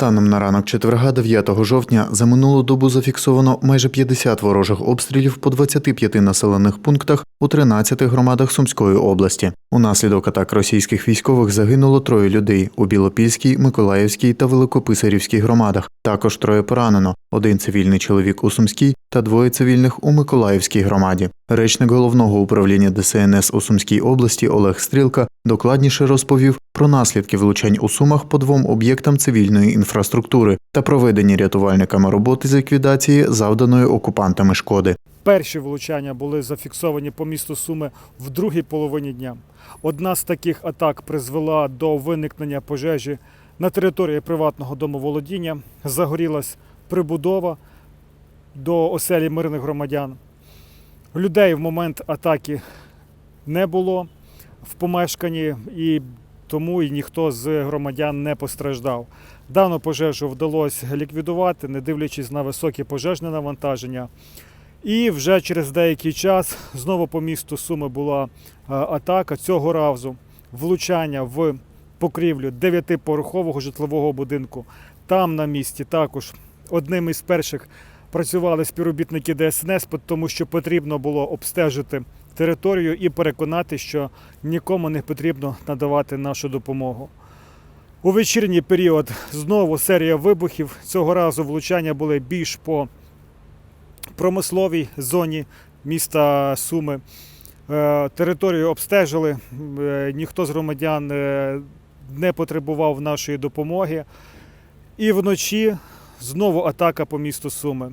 Станом на ранок четверга, 9 жовтня, за минулу добу зафіксовано майже 50 ворожих обстрілів по 25 населених пунктах у 13 громадах Сумської області. Унаслідок атак російських військових загинуло троє людей у Білопільській, Миколаївській та Великописарівській громадах. Також троє поранено: один цивільний чоловік у Сумській та двоє цивільних у Миколаївській громаді. Речник головного управління ДСНС у Сумській області Олег Стрілка докладніше розповів про наслідки влучань у Сумах по двом об'єктам цивільної інфраструктури та проведені рятувальниками роботи з ліквідації завданої окупантами шкоди. Перші влучання були зафіксовані по місту Суми в другій половині дня. Одна з таких атак призвела до виникнення пожежі на території приватного домоволодіння. Загорілась прибудова до оселі мирних громадян. Людей в момент атаки не було в помешканні, і тому і ніхто з громадян не постраждав. Дану пожежу вдалося ліквідувати, не дивлячись на високе пожежне навантаження. І вже через деякий час знову по місту Суми була е, атака цього разу влучання в покрівлю дев'ятиповерхового житлового будинку. Там на місці також одним із перших працювали співробітники ДСНС, тому що потрібно було обстежити територію і переконати, що нікому не потрібно надавати нашу допомогу. У вечірній період знову серія вибухів. Цього разу влучання були більш по промисловій зоні міста Суми. Е, Територію обстежили, е, ніхто з громадян е, не потребував нашої допомоги. І вночі знову атака по місту Суми.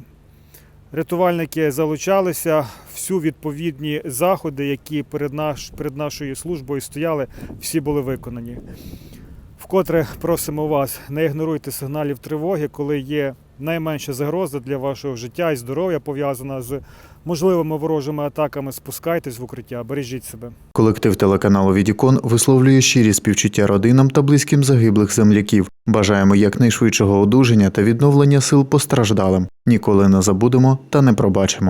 Рятувальники залучалися, всю відповідні заходи, які перед, наш, перед нашою службою стояли, всі були виконані. Вкотре просимо вас, не ігноруйте сигналів тривоги, коли є найменша загроза для вашого життя і здоров'я пов'язана з можливими ворожими атаками. Спускайтесь в укриття, бережіть себе. Колектив телеканалу Відікон висловлює щирі співчуття родинам та близьким загиблих земляків. Бажаємо якнайшвидшого одужання та відновлення сил постраждалим. Ніколи не забудемо та не пробачимо.